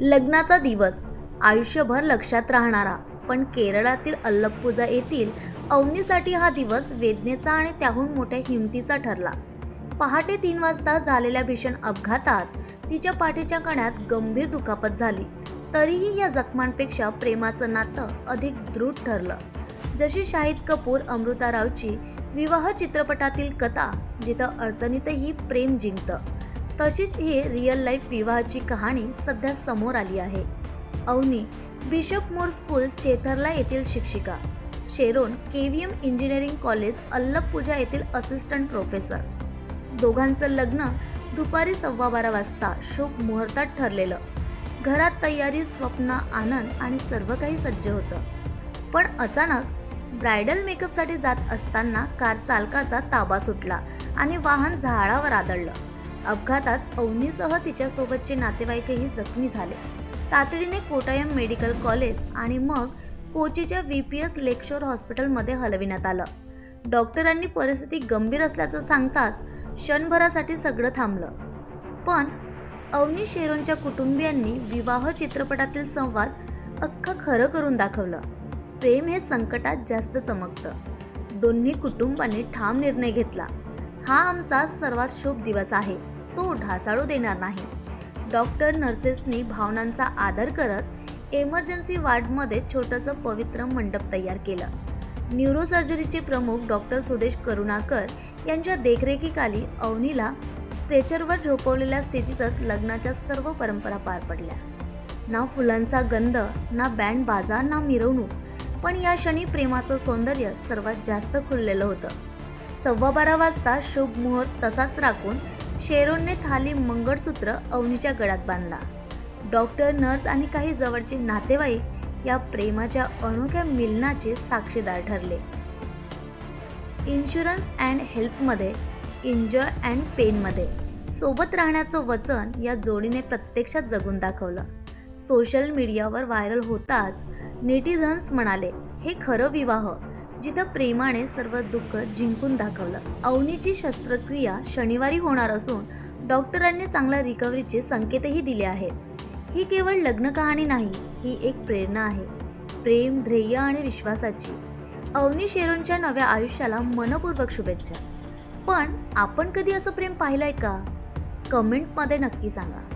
लग्नाचा दिवस. आयुष्यभर लक्षात राहणारा पण केरळातील अल्लप्पुजा येथील अवनीसाठी हा दिवस वेदनेचा आणि त्याहून मोठ्या हिमतीचा ठरला. पहाटे तीन वाजता झालेल्या भीषण अपघातात तिच्या पाठीच्या कण्यात गंभीर दुखापत झाली. तरीही या जखमांपेक्षा प्रेमाचं नातं अधिक दृढ ठरलं. जशी शाहिद कपूर अमृता रावची विवाह चित्रपटातील कथा जिथं अडचणीतही प्रेम जिंकतं. तशीच ही रिअल लाईफ विवाहाची कहाणी सध्या समोर आली आहे. अवनी बिशप मोर स्कूल चेथरला येथील शिक्षिका. Sharon K V M engineering college Alappuzha येथील असिस्टंट प्रोफेसर दोघांचं लग्न दुपारी सव्वा बारा वाजता शुभ मुहूर्तात ठरलेलं. घरात तयारी स्वप्न आनंद आणि सर्व काही सज्ज होतं. पण अचानक ब्रायडल मेकअपसाठी जात असताना कार चालकाचा ताबा सुटला आणि वाहन झाडावर आदळलं. अपघातात अवनीसह तिच्यासोबतचे नातेवाईकही जखमी झाले. तातडीने कोटायम मेडिकल कॉलेज आणि मग कोचीच्या व्ही पी एस लेकशोर हॉस्पिटलमध्ये हलविण्यात आलं. डॉक्टरांनी परिस्थिती गंभीर असल्याचं सांगताच क्षणभरासाठी सगळं थांबलं. पण अवनी शेरोनच्या कुटुंबियांनी विवाह चित्रपटातील संवाद अख्खा खरं करून दाखवलं. प्रेम हे संकटात जास्त चमकतं. दोन्ही कुटुंबांनी ठाम निर्णय घेतला. हा आमचा सर्वात शुभ दिवस आहे. तो ढासाळू देणार नाही. डॉक्टर नर्सेसनी भावनांचा आदर करत एमर्जन्सी वार्डमध्ये छोटंसं पवित्र मंडप तयार केलं. न्यूरोसर्जरीचे प्रमुख डॉक्टर सुदेश करुणाकर यांच्या देखरेखीखाली अवनीला स्ट्रेचरवर झोपवलेल्या स्थितीतच लग्नाच्या सर्व परंपरा पार पडल्या. ना फुलांचा गंध ना बँड बाजा ना मिरवणूक. पण या क्षणी प्रेमाचं सौंदर्य सर्वात जास्त खुललेलं होतं. सव्वा बारा वाजता शुभ मुहूर्त तसाच राखून शेरोनने थाली मंगळसूत्र अवनीच्या गळ्यात बांधला. डॉक्टर नर्स आणि काही जवळचे नातेवाईक या प्रेमाच्या अनोख्या मिलनाचे साक्षीदार ठरले. इन्शुरन्स अँड हेल्थमध्ये इंजॉय अँड पेनमध्ये सोबत राहण्याचं वचन या जोडीने प्रत्यक्षात जगून दाखवलं. सोशल मीडियावर व्हायरल होताच नेटिझन्स म्हणाले हे खरं विवाह. जिथं प्रेमाने सर्व दुःख जिंकून दाखवलं. अवनीची शस्त्रक्रिया शनिवारी होणार असून डॉक्टरांनी चांगल्या रिकव्हरीचे संकेतही दिले आहेत. ही केवळ लग्न कहाणी नाही ही एक प्रेरणा आहे. प्रेम ध्येय आणि विश्वासाची. अवनी शेरोनच्या नव्या आयुष्याला मनपूर्वक शुभेच्छा. पण आपण कधी असं प्रेम पाहिलंय का? कमेंटमध्ये नक्की सांगा.